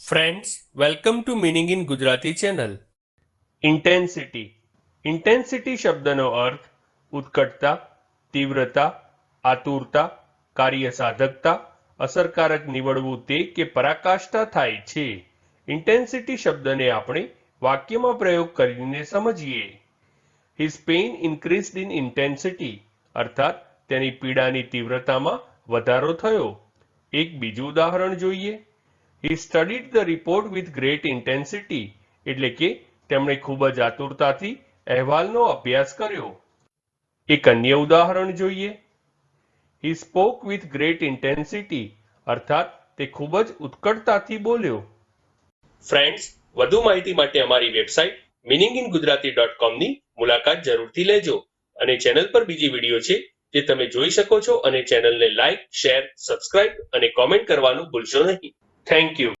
Friends welcome to meaning in Gujarati channel intensity intensity શબ્દનો અર્થ ઉત્કટતા તીવ્રતા આતુરતા કાર્ય સાધકતા અસરકારક નિવડવું તે કે પરાકાષ્ઠા થાય છે ઇન્ટેન્સિટી શબ્દને આપણે વાક્યમાં પ્રયોગ કરીને સમજીએ his pain increased in intensity અર્થાત તેની પીડાની તીવ્રતામાં વધારો થયો એક બીજું ઉદાહરણ જોઈએ he studied the report with great intensity એટલે કે તેમણે ખૂબ જ આતુરતાથી અહેવાલનો અભ્યાસ કર્યો. એક અન્ય ઉદાહરણ જોઈએ. He spoke with great intensity અર્થાત તે ખૂબ જ ઉત્કટતાથી બોલ્યો. ફ્રેન્ડ્સ વધુ માહિતી માટે અમારી website meaning in Gujarati dot કોમની મુલાકાત જરૂરથી લેજો અને ચેનલ પર બીજી વીડિયો છે જે તમે જોઈ શકો છો અને ચેનલને લાઇક શેર સબસ્ક્રાઇબ અને કોમેન્ટ કરવાનું ભૂલશો નહીં. thank you.